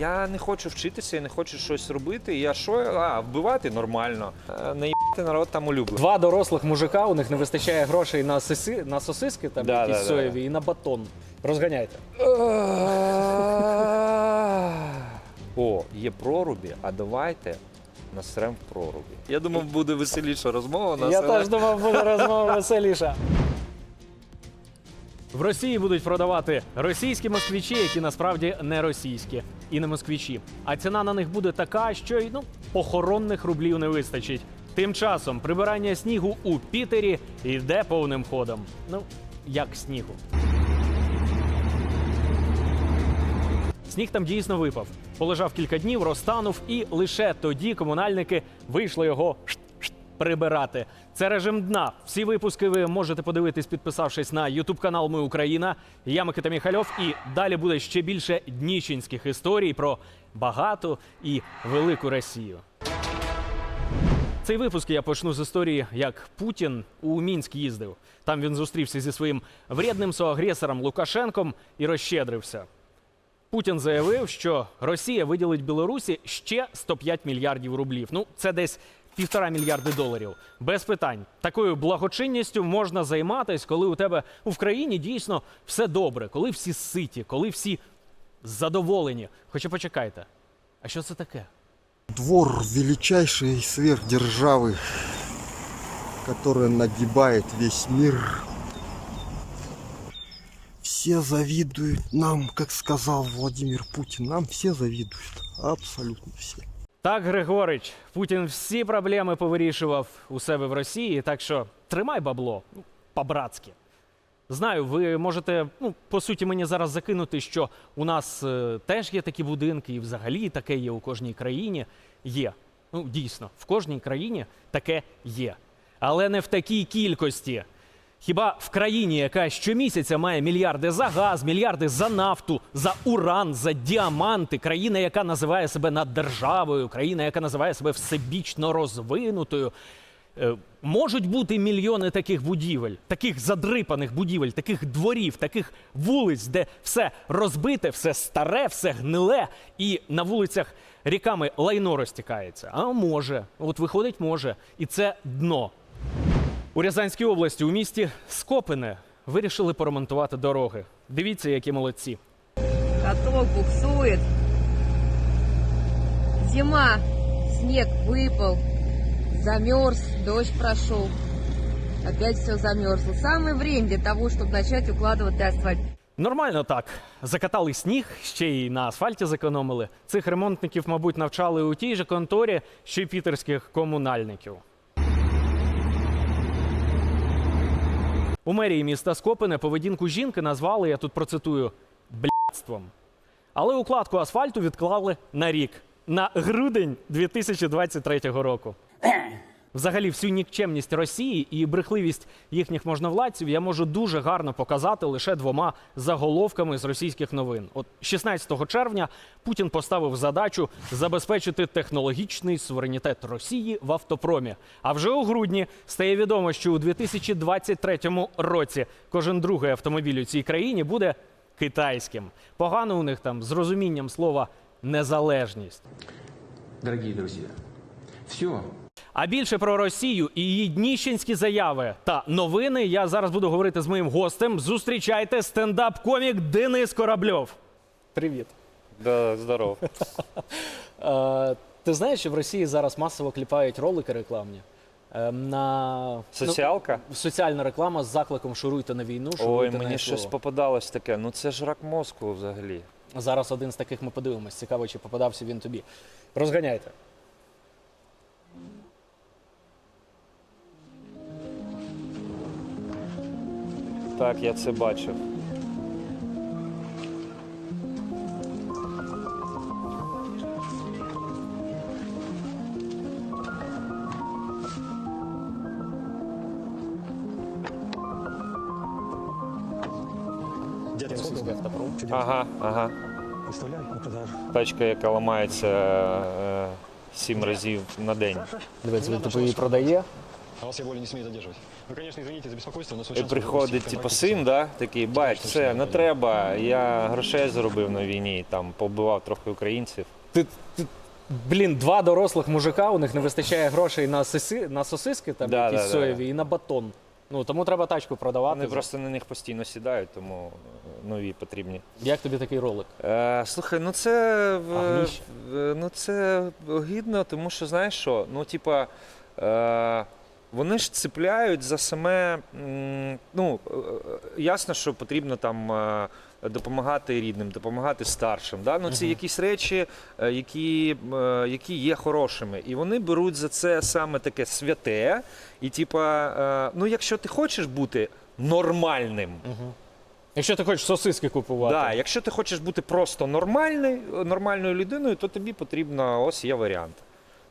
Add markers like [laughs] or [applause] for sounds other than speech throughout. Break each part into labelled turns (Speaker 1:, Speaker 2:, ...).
Speaker 1: Я не хочу вчитися, я не хочу щось робити. Я що? А, вбивати нормально. Е, Не їбати народ там улюблений.
Speaker 2: Два дорослих мужика, у них не вистачає грошей на сиси, на сосиски, там
Speaker 1: Да,
Speaker 2: якісь
Speaker 1: да, да.
Speaker 2: соєві, і на батон. Розганяйте.
Speaker 1: О, є прорубі, а давайте насрем в прорубі. Я думав, буде веселіша розмова. у нас,
Speaker 2: Я
Speaker 1: але-
Speaker 2: теж думав, буде розмова веселіша. В Росії будуть продавати російські москвичі, які насправді не російські і не москвичі. А ціна на них буде така, що й ну похоронних рублів не вистачить. Тим часом прибирання снігу у Пітері йде повним ходом. Ну як снігу. Сніг там дійсно випав. Полежав кілька днів, розтанув, і лише тоді комунальники вийшли його прибирати. Це режим дна. Всі випуски ви можете подивитись, підписавшись на Ютуб канал Ми Україна. Я Микита Міхальов. І далі буде ще більше днічинських історій про багату і велику Росію. Цей випуск я почну з історії, як Путін у Мінськ їздив. Там він зустрівся зі своїм вредним соагресором Лукашенком і розщедрився. Путін заявив, що Росія виділить Білорусі ще 105 мільярдів рублів. Ну, це десь півтора мільярди доларів. Без питань. Такою благочинністю можна займатися, коли у тебе в країні дійсно все добре, коли всі ситі, коли всі задоволені. Хоча почекайте, а що це таке?
Speaker 3: Двор величайшей сверхдержавы, которая нагибает весь мир. Все завидуют нам, как сказал Владимир Путин. Нам все завидуют. Абсолютно все.
Speaker 2: Так, Григорич, Путін всі проблеми повирішував у себе в Росії, так що тримай бабло ну, по-братськи. Знаю, ви можете, ну, по суті, мені зараз закинути, що у нас е, теж є такі будинки, і взагалі таке є у кожній країні. Є. Ну, дійсно, в кожній країні таке є. Але не в такій кількості. Хіба в країні, яка щомісяця має мільярди за газ, мільярди за нафту, за уран, за діаманти, країна, яка називає себе наддержавою, країна, яка називає себе всебічно розвинутою, е, можуть бути мільйони таких будівель, таких задрипаних будівель, таких дворів, таких вулиць, де все розбите, все старе, все гниле, і на вулицях ріками лайно розтікається. А може, от виходить, може, і це дно. У Рязанській області у місті Скопине вирішили поремонтувати дороги. Дивіться, які молодці.
Speaker 4: Каток буксует. Зима, снег выпал, замерз, дождь прошел. Опять все замерзло. Самое время для того, чтобы начать укладывать асфальт.
Speaker 2: Нормально так. Закатали сніг, ще й на асфальті зекономили. Цих ремонтників, мабуть, навчали у тій же конторі, що й пітерських комунальників. У мерії міста Скопине поведінку жінки назвали, я тут процитую, блядством. Але укладку асфальту відклали на рік, на грудень 2023 року. Взагалі, всю нікчемність Росії і брехливість їхніх можновладців я можу дуже гарно показати лише двома заголовками з російських новин. От 16 червня Путін поставив задачу забезпечити технологічний суверенітет Росії в автопромі. А вже у грудні стає відомо, що у 2023 році кожен другий автомобіль у цій країні буде китайським. Погано у них там з розумінням слова незалежність.
Speaker 5: Дорогие друзья, все,
Speaker 2: А більше про Росію і її дніщенські заяви та новини я зараз буду говорити з моїм гостем. Зустрічайте стендап-комік Денис Корабльов. Привіт.
Speaker 1: Да, здоров. [laughs]
Speaker 2: Е, ти знаєш, що в Росії зараз масово кліпають ролики рекламні? Е, на
Speaker 1: Соціалка?
Speaker 2: Ну, соціальна реклама з закликом шуруйте на війну.
Speaker 1: Ой,
Speaker 2: Шуруйте на
Speaker 1: мені
Speaker 2: СВО».
Speaker 1: щось попадалось таке. Ну це ж рак мозку взагалі.
Speaker 2: Зараз один з таких ми подивимось. Цікаво, чи попадався він тобі. Розганяйте.
Speaker 1: Так, я це бачив. Ага, ага. Тачка, яка ламається е, сім разів на день.
Speaker 2: Дивіться, він тобі її продає.
Speaker 6: А вас я более не смею задерживать. Вы, конечно, извините за беспокойство, но случайно...
Speaker 1: приходить, типу, син, да, такий, бать, все, не треба. Я грошей заробив на війні, там побивав трохи українців.
Speaker 2: Ти, ти, блін, два дорослих мужика, у них не вистачає грошей на, сиси, на сосиски там
Speaker 1: Да,
Speaker 2: якісь
Speaker 1: да, да.
Speaker 2: соєві і на батон. Ну, тому треба тачку продавати.
Speaker 1: Вони просто на них постійно сідають, тому е, нові потрібні.
Speaker 2: Як тобі такий ролик?
Speaker 1: Е, слухай, ну це в- в- ну це гідно, тому що знаєш що? Ну, типа, е, вони ж цепляють за саме. Ну, е, е, ясно, що потрібно там. е, Допомагати рідним, допомагати старшим. Да? Ну, це якісь речі, які, які є хорошими. І вони беруть за це саме таке святе. І, типа, ну, якщо ти хочеш бути нормальним,
Speaker 2: Якщо ти хочеш сосиски купувати.
Speaker 1: Да, якщо ти хочеш бути просто нормальний, нормальною людиною, то тобі потрібно ось є варіант.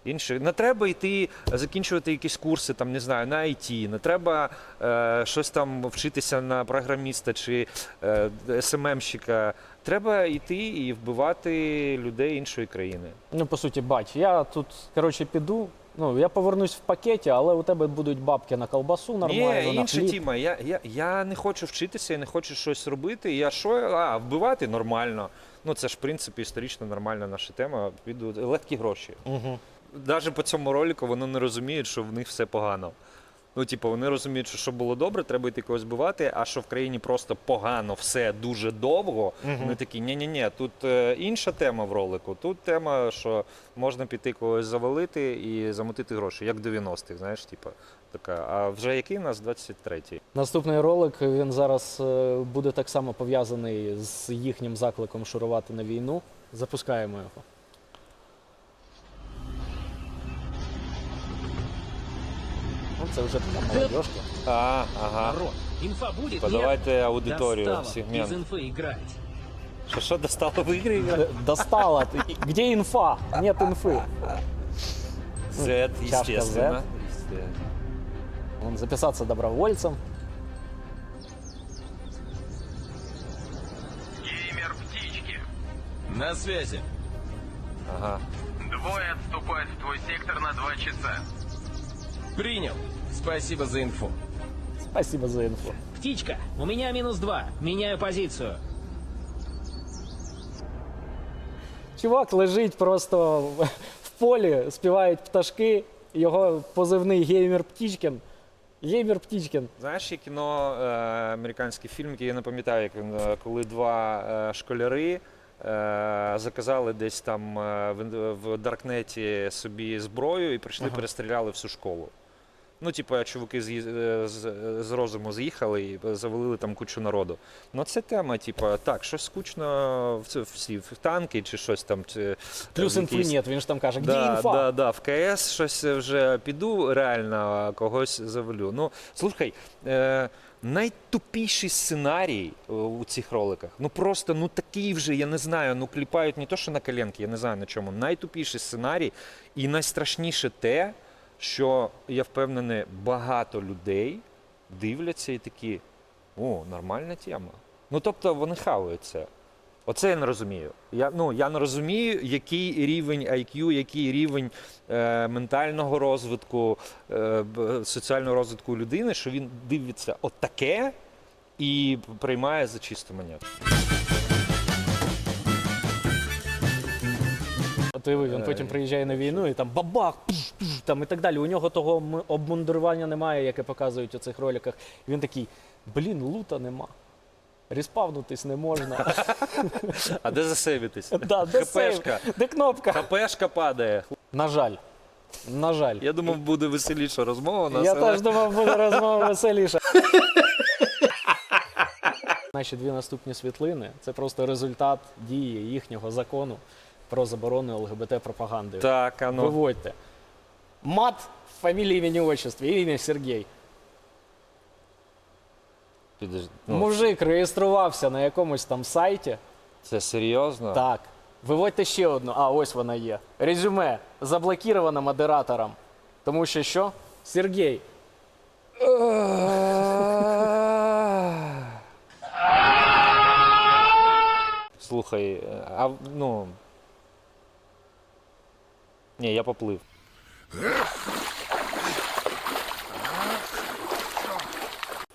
Speaker 1: Інший. Не треба йти закінчувати якісь курси, там не знаю, на IT, не треба е, щось там вчитися на програміста чи е, СММщика. Треба йти і вбивати людей іншої країни.
Speaker 2: Ну, по суті, бач, я тут, коротше, піду. Ну, я повернусь в пакеті, але у тебе будуть бабки на колбасу нормально,
Speaker 1: Ні,
Speaker 2: на
Speaker 1: інша
Speaker 2: хліб.
Speaker 1: тіма. Я, я, я не хочу вчитися, я не хочу щось робити. Я що? А, вбивати нормально. Ну це ж, в принципі, історично нормальна наша тема. Підуть легкі гроші.
Speaker 2: Угу.
Speaker 1: Навіть по цьому ролику вони не розуміють, що в них все погано. Ну, типу, вони розуміють, що щоб було добре, треба йти когось бивати, а що в країні просто погано все дуже довго. Вони такі, ні-ні-ні, тут е, інша тема в ролику. Тут тема, що можна піти когось завалити і замутити гроші, як в 90-х, знаєш, типу, така. А вже який у нас 23-й?
Speaker 2: Наступний ролик він зараз е, буде так само пов'язаний з їхнім закликом шурувати на війну. Запускаємо його. це вже така молодежка.
Speaker 1: А, ага.
Speaker 7: Народ, инфа будет?
Speaker 1: Подавайте аудиторію,
Speaker 7: Достало без
Speaker 1: сегмент.
Speaker 7: инфы играть.
Speaker 1: Що, що достало в ігри?
Speaker 2: Е, Достала. Ти- Где інфа? Нет інфи.
Speaker 1: Z,
Speaker 2: чашка
Speaker 1: естественно.
Speaker 2: Вон, записаться добровольцем.
Speaker 8: Геймер птички.
Speaker 9: На связи.
Speaker 1: Ага.
Speaker 8: Двое отступают в твой сектор на два часа.
Speaker 9: Принял. Спасибо за инфу.
Speaker 2: Спасибо за інфу.
Speaker 7: Птичка, у меня минус два. Меняю позицию.
Speaker 2: Чувак лежить просто в- полі, співають пташки. Його позивний геймер Птічкін. Геймер Птічкін.
Speaker 1: Знаєш, є кіно, е, американський фільм, який я не пам'ятаю, як він, е, коли два е, школяри е, заказали десь там е, в, в Даркнеті собі зброю і прийшли, перестріляли всю школу. Ну, типу, чуваки з, з, з розуму з'їхали і завалили там кучу народу. Ну, це тема, типу, так, щось скучно в, всі в танки чи щось там. Чи,
Speaker 2: Плюс
Speaker 1: в
Speaker 2: інфи
Speaker 1: якійсь-
Speaker 2: нет, він ж там каже,
Speaker 1: Да,
Speaker 2: інфа?
Speaker 1: да, да, в КС щось вже піду, реально когось завалю. Ну, слухай, е, найтупіший сценарій е, у цих роликах. Ну просто ну такий вже, я не знаю, ну кліпають не то, що на коленки, я не знаю на чому. Найтупіший сценарій і найстрашніше те, що я впевнений, багато людей дивляться і такі: о, нормальна тема. Ну тобто вони хаваються. Оце я не розумію. Я, ну, я не розумію, який рівень IQ, який рівень е, ментального розвитку, е, соціального розвитку людини, що він дивиться отаке і приймає за чисту монету.
Speaker 2: От уяви, він потім приїжджає на війну і там бабах, пш, пш, там і так далі. У нього того обмундирування немає, яке показують у цих роликах. І він такий: блін, лута нема. Респавнутись не можна. [laughs]
Speaker 1: А де засейвитись?
Speaker 2: Да, де сейв?
Speaker 1: ХПшка.
Speaker 2: Де кнопка?
Speaker 1: ХПшка падає.
Speaker 2: На жаль. На жаль.
Speaker 1: Я думав, буде веселіша розмова у нас.
Speaker 2: Я
Speaker 1: але-
Speaker 2: теж [laughs] думав, буде розмова веселіша. Наші дві наступні світлини це просто результат дії їхнього закону про заборону ЛГБТ-пропаганди.
Speaker 1: Так, а ну.
Speaker 2: Виводьте. Мат, фамілія, імені, отчество, і ім'я Сергій.
Speaker 1: Підожди, ну,
Speaker 2: Мужик реєструвався на якомусь там сайті.
Speaker 1: Це серйозно?
Speaker 2: Так. Виводьте ще одну. А, ось вона є. Резюме. Заблокіровано модератором. Тому що що? Сергій.
Speaker 1: Слухай, е, а ну. Ні, я поплив.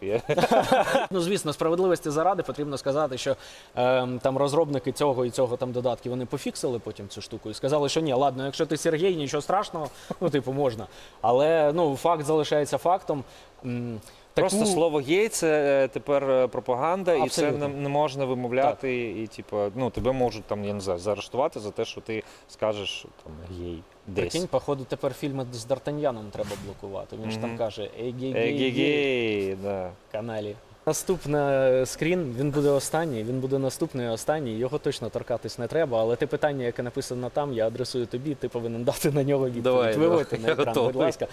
Speaker 1: [laughs]
Speaker 2: Ну, звісно, справедливості заради потрібно сказати, що ем, там розробники цього і цього там додатків вони пофіксили потім цю штуку і сказали, що ні, ладно, якщо ти Сергій, нічого страшного, ну типу можна. Але ну факт залишається фактом. М, таку-
Speaker 1: Просто слово гей це е, тепер е, пропаганда, і це не, не можна вимовляти. І типу, ну тебе можуть там, я не знаю, заарештувати за те, що ти скажеш там гей десь.
Speaker 2: Прикинь, походу, тепер фільми з Д'Артаньяном треба блокувати. Він ж там
Speaker 1: Мгм.
Speaker 2: каже ей гей
Speaker 1: Е,
Speaker 2: гей гей
Speaker 1: Гей-гей, да.
Speaker 2: каналі. Наступний скрін, він буде останній, він буде наступний і останній. Його точно торкатись не треба, але те питання, яке написано там, я адресую тобі, ти повинен дати на нього відповідь.
Speaker 1: Давай,
Speaker 2: Виводьте
Speaker 1: давай,
Speaker 2: на
Speaker 1: я
Speaker 2: екран, будь
Speaker 1: готовий.
Speaker 2: ласка.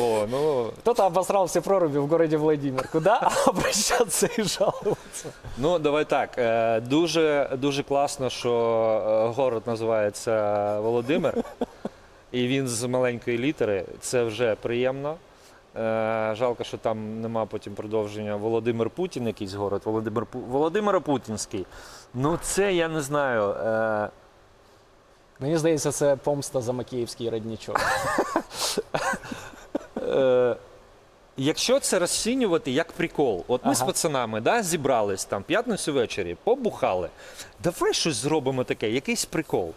Speaker 1: О, ну,
Speaker 2: Кто-то обосрал все проруби в городе Владимир. Куда обращаться и жаловаться?
Speaker 1: ну давай так. е, Дуже, дуже класно, що е, город називається Володимир, і він з маленької літери. Це вже приємно. Е, Жалко, що там нема потім продовження Володимир Путін, якийсь город, Володимир Пу- Володимиро Путінський. Ну, це я не знаю. е,
Speaker 2: Мені здається, це помста за Макіївський роднічок. [laughs]
Speaker 1: Е, Якщо це розцінювати як прикол, от ми з пацанами да, зібрались там п'ятницю ввечері, побухали. Давай щось зробимо таке, якийсь прикол.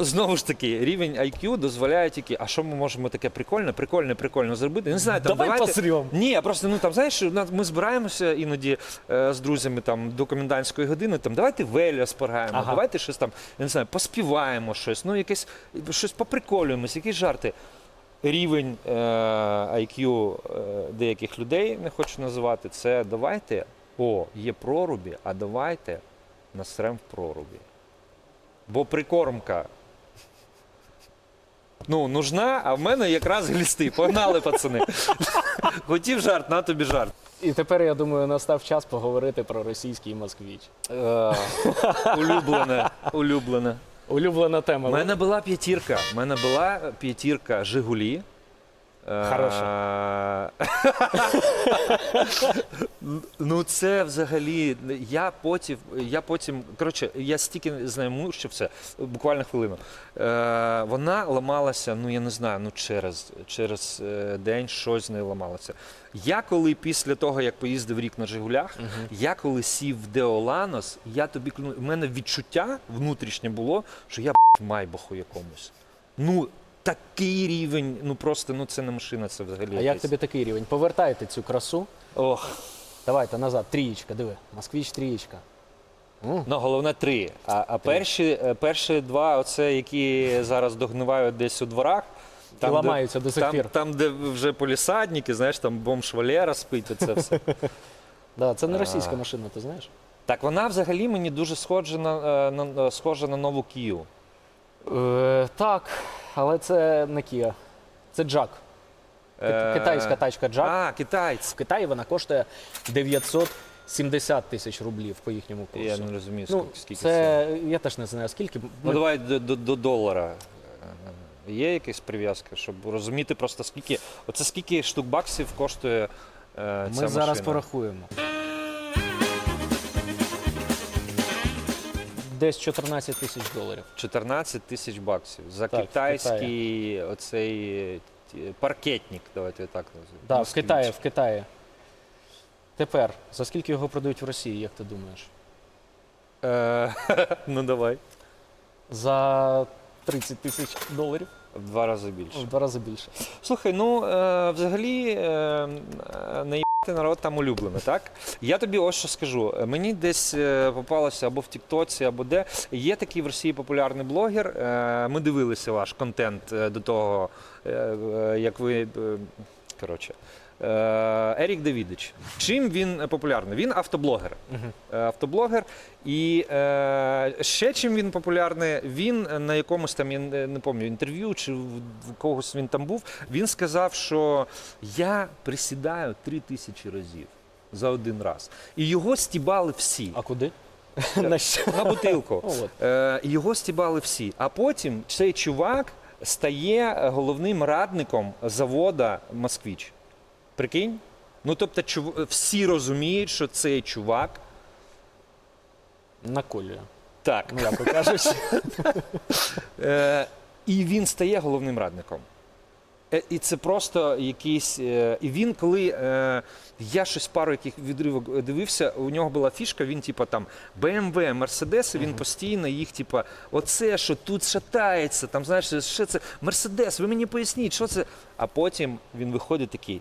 Speaker 1: Знову ж таки, рівень IQ дозволяє тільки, а що ми можемо таке прикольне, прикольне, прикольно зробити? Не знаю, там
Speaker 2: Давай
Speaker 1: давайте...
Speaker 2: посрем.
Speaker 1: Ні, просто ну там знаєш, ми збираємося іноді е, з друзями там до комендантської години. Там давайте веля споргаємо,
Speaker 2: Ага.
Speaker 1: давайте щось там, я не знаю, поспіваємо щось, ну якесь щось поприколюємось, якісь жарти. Рівень е, IQ е, деяких людей, не хочу називати, це давайте, о, є прорубі, а давайте насрем в прорубі. Бо прикормка. Ну, нужна, а в мене якраз глісти. Погнали, пацани. Хотів жарт, на тобі жарт.
Speaker 2: І тепер, я думаю, настав час поговорити про російський москвіч.
Speaker 1: Е, улюблене, улюблене.
Speaker 2: Улюблена тема.
Speaker 1: У мене була п'ятірка. У мене була п'ятірка Жигулі. Е, [laughs] Ну, це взагалі. Я потім, я потім, коротше, я стільки з нею мучив це, буквально хвилину. Е, вона ламалася, ну я не знаю, ну через, через е, день щось з нею ламалося. Я коли після того, як поїздив рік на Жигулях, я коли сів в Деоланос, я тобі клю- у мене відчуття внутрішнє було, що я в майбаху якомусь. Ну, такий рівень, ну просто ну це не машина, це взагалі.
Speaker 2: А як
Speaker 1: якесь.
Speaker 2: тобі такий рівень? Повертайте цю красу.
Speaker 1: Ох.
Speaker 2: Давайте назад. Трієчка, диви. Москвіч трієчка. М.
Speaker 1: Ну, головне три. А, а перші, е, перші два, оце, які зараз догнивають десь у дворах.
Speaker 2: І ламаються до сих
Speaker 1: там,
Speaker 2: пір.
Speaker 1: Там, де вже полісадники, знаєш, там бомж Валера спить, оце все. [laughs]
Speaker 2: Да, це не
Speaker 1: А.
Speaker 2: російська машина, ти знаєш?
Speaker 1: Так вона взагалі мені дуже схожа на, е, на, е, схожа на нову Кію.
Speaker 2: Е, так, але це не Kia. Це Джак.
Speaker 1: Е,
Speaker 2: Китайська тачка Джак.
Speaker 1: А, китайць.
Speaker 2: В Китаї вона коштує 970 тисяч рублів по їхньому курсу.
Speaker 1: Я не розумію,
Speaker 2: ну,
Speaker 1: скільки, скільки
Speaker 2: це, я теж не знаю, скільки.
Speaker 1: Ну
Speaker 2: Ми-
Speaker 1: давай до, до, до долара. Е, Є якась прив'язка, щоб розуміти просто скільки. Оце скільки штук баксів коштує е, ця
Speaker 2: Ми зараз порахуємо. Десь 14 тисяч доларів.
Speaker 1: 14 тисяч баксів за
Speaker 2: Так,
Speaker 1: китайський оцей паркетник, давайте так називаємо.
Speaker 2: Так, в Китаї, в Китаї. Тепер, за скільки його продають в Росії, як ти думаєш?
Speaker 1: Е, [laughs] ну давай.
Speaker 2: За 30 тисяч доларів.
Speaker 1: В два рази більше.
Speaker 2: В два рази більше.
Speaker 1: Слухай, ну е, взагалі е, е, наїбати народ там улюблений, так? Я тобі ось що скажу. Мені десь е, попалося або в Тіктоці, або де. Є такий в Росії популярний блогер. Е, ми дивилися ваш контент е, до того, як ви. коротше. Е, Ерік Давідич. Чим він популярний? Він автоблогер. Е, Автоблогер. І е, ще чим він популярний, він на якомусь там, я не пам'ятаю, інтерв'ю чи в, в когось він там був. Він сказав, що я присідаю три тисячі разів за один раз. І його стібали всі
Speaker 2: А куди? [laughs] На
Speaker 1: на бутилку. Е, його стібали всі. А потім цей чувак стає головним радником завода Москвіч. Прикинь? Ну тобто, чув... всі розуміють, що цей чувак
Speaker 2: Наколює.
Speaker 1: так.
Speaker 2: М'яко кажучи.
Speaker 1: Е, і він стає головним радником. Е, І це просто якийсь. е, І він, коли я щось пару яких відривок дивився, у нього була фішка, він, типа, там BMW, Mercedes, він постійно їх, типа, оце, що тут шатається, там, знаєш, що це Мерседес, ви мені поясніть, що це. А потім він виходить такий.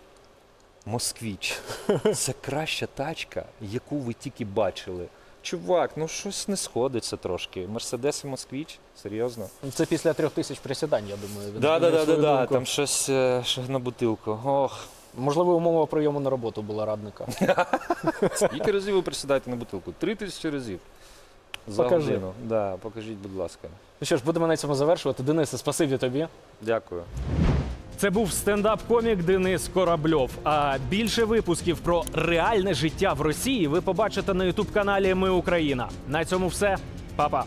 Speaker 1: Москвіч. [laughs] Це краща тачка, яку ви тільки бачили. Чувак, ну щось не сходиться трошки. Мерседес і Москвіч? Серйозно?
Speaker 2: Це після трьох тисяч присідань, я думаю. він
Speaker 1: Да, да,
Speaker 2: змінив
Speaker 1: да, да,
Speaker 2: свою
Speaker 1: да.
Speaker 2: думку.
Speaker 1: Там щось е, ще на бутилку. Ох,
Speaker 2: Можливо, умова прийому на роботу була радника. [laughs]
Speaker 1: скільки разів ви присідаєте на бутилку? Три тисячі разів. За
Speaker 2: Покажи.
Speaker 1: годину. Да, покажіть, будь ласка.
Speaker 2: Ну що ж, будемо на цьому завершувати. Денисе, спасибі тобі.
Speaker 1: Дякую.
Speaker 2: Це був стендап-комік Денис Корабльов. А більше випусків про реальне життя в Росії ви побачите на ютуб каналі Ми Україна. На цьому все, Па-па.